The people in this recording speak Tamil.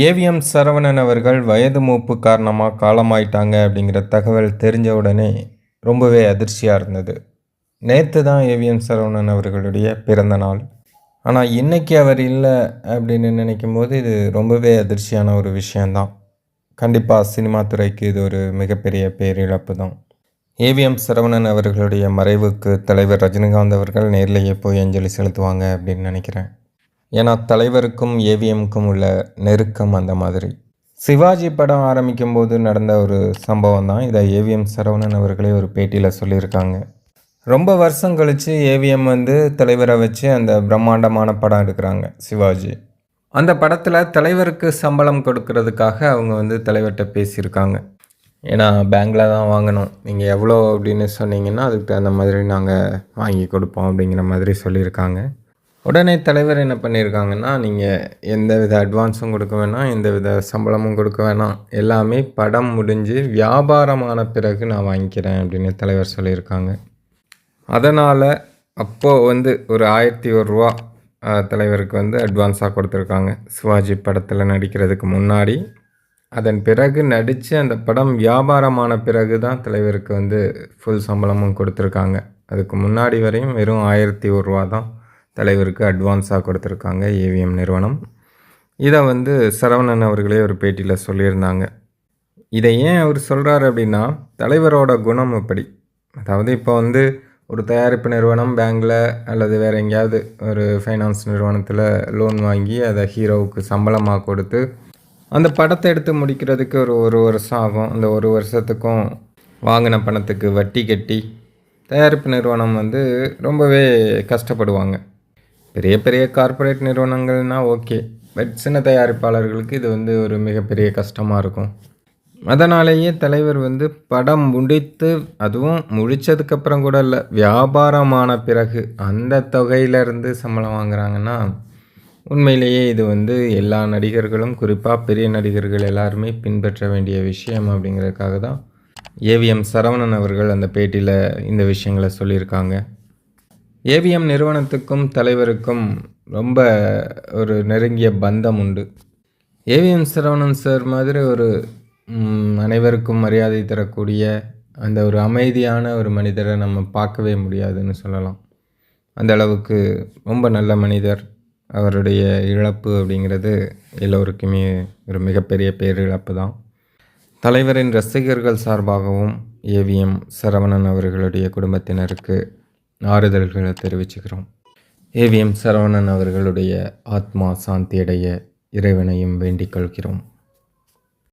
ஏவிஎம் சரவணன் அவர்கள் வயது மூப்பு காரணமாக காலமாயிட்டாங்க அப்படிங்கிற தகவல் தெரிஞ்ச உடனே ரொம்பவே அதிர்ச்சியாக இருந்தது. நேற்று தான் ஏவிஎம் சரவணன் அவர்களுடைய பிறந்த நாள். ஆனால் இன்னைக்கு அவர் இல்லை அப்படின்னு நினைக்கும் போது இது ரொம்பவே அதிர்ச்சியான ஒரு விஷயந்தான் கண்டிப்பாக சினிமா துறைக்கு இது ஒரு மிகப்பெரிய பேரிழப்பு தான். ஏவிஎம் சரவணன் அவர்களுடைய மறைவுக்கு தலைவர் ரஜினிகாந்த் அவர்கள் நேர்லேயே போய் அஞ்சலி செலுத்துவாங்க அப்படின்னு நினைக்கிறேன். ஏன்னா தலைவருக்கும் ஏவிஎம்க்கும் உள்ள நெருக்கம் அந்த மாதிரி. சிவாஜி படம் ஆரம்பிக்கும் போது நடந்த ஒரு சம்பவம் தான். இதை ஏவிஎம் சரவணன் அவர்களே ஒரு பேட்டியில் சொல்லியிருக்காங்க. ரொம்ப வருஷம் கழித்து ஏவிஎம் வந்து தலைவரை வச்சு அந்த பிரம்மாண்டமான படம் எடுக்கிறாங்க சிவாஜி. அந்த படத்தில் தலைவருக்கு சம்பளம் கொடுக்கறதுக்காக அவங்க வந்து தலைவர்கிட்ட பேசியிருக்காங்க. ஏன்னா பேங்கில் தான் வாங்கணும். நீங்கள் எவ்வளோ அப்படின்னு சொன்னீங்கன்னா அதுக்கு தகுந்த மாதிரி நாங்கள் வாங்கி கொடுப்போம் அப்படிங்கிற மாதிரி சொல்லியிருக்காங்க. உடனே தலைவர் என்ன பண்ணியிருக்காங்கன்னா நீங்கள் எந்த வித அட்வான்ஸும் கொடுக்க வேணாம் எந்த வித சம்பளமும் கொடுக்க வேணாம். எல்லாமே படம் முடிஞ்சு வியாபாரமான பிறகு நான் வாங்கிக்கிறேன் அப்படின்னு தலைவர் சொல்லியிருக்காங்க. அதனால் அப்போது வந்து ஒரு ஆயிரத்தி ஒரு ரூபா தலைவருக்கு வந்து அட்வான்ஸாக கொடுத்துருக்காங்க. சிவாஜி படத்தில் நடிக்கிறதுக்கு முன்னாடி. அதன் பிறகு நடித்து அந்த படம் வியாபாரமான பிறகு தான் தலைவருக்கு வந்து ஃபுல் சம்பளமும் கொடுத்துருக்காங்க. அதுக்கு முன்னாடி வரையும் வெறும் ஆயிரத்தி ஒரு ரூபா தான் தலைவருக்கு அட்வான்ஸாக கொடுத்துருக்காங்க ஏவிஎம் நிறுவனம். இதை வந்து சரவணன் அவர்களே ஒரு பேட்டியில் சொல்லியிருந்தாங்க. இதை ஏன் அவர் சொல்கிறாரு அப்படின்னா தலைவரோட குணம் இப்படி. அதாவது இப்போ வந்து ஒரு தயாரிப்பு நிறுவனம் பேங்கில் அல்லது வேறு எங்கேயாவது ஒரு ஃபைனான்ஸ் நிறுவனத்தில் லோன் வாங்கி அதை ஹீரோவுக்கு சம்பளமாக கொடுத்து அந்த படத்தை எடுத்து முடிக்கிறதுக்கு ஒரு ஒரு வருஷம் ஆகும். அந்த ஒரு வருஷத்துக்கும் வாங்கின பணத்துக்கு வட்டி கட்டி தயாரிப்பு நிறுவனம் வந்து ரொம்பவே கஷ்டப்படுவாங்க. பெரிய பெரிய கார்ப்பரேட் நிறுவனங்கள்னால் ஓகே பட் சின்ன தயாரிப்பாளர்களுக்கு இது வந்து ஒரு மிகப்பெரிய கஷ்டமாக இருக்கும். அதனாலேயே தலைவர் வந்து படம் முடித்து அதுவும் முடித்ததுக்கப்புறம் கூட இல்லை வியாபாரமான பிறகு அந்த தொகையிலேருந்து சம்பளம் வாங்குறாங்கன்னா உண்மையிலேயே இது வந்து எல்லா நடிகர்களும் குறிப்பாக பெரிய நடிகர்கள் எல்லாருமே பின்பற்ற வேண்டிய விஷயம் அப்படிங்கிறதுக்காக தான் ஏவிஎம் சரவணன் அவர்கள் அந்த பேட்டியில் இந்த விஷயங்களை சொல்லியிருக்காங்க. ஏவிஎம் நிறுவனத்துக்கும் தலைவருக்கும் ரொம்ப ஒரு நெருங்கிய பந்தம் உண்டு. ஏவிஎம் சரவணன் சார் மாதிரி ஒரு அனைவருக்கும் மரியாதை தரக்கூடிய அந்த ஒரு அமைதியான ஒரு மனிதரை நம்ம பார்க்கவே முடியாதுன்னு சொல்லலாம். அந்த அளவுக்கு ரொம்ப நல்ல மனிதர். அவருடைய இழப்பு அப்படிங்கிறது எல்லோருக்குமே ஒரு மிகப்பெரிய பேரிழப்பு தான். தலைவரின் ரசிகர்கள் சார்பாகவும் ஏவிஎம் சரவணன் அவர்களுடைய குடும்பத்தினருக்கு ஆறுதல்களை தெரிவிச்சுக்கிறோம். ஏவிஎம் சரவணன் அவர்களுடைய ஆத்மா சாந்தியடைய இறைவனையும் வேண்டிக் கொள்கிறோம்.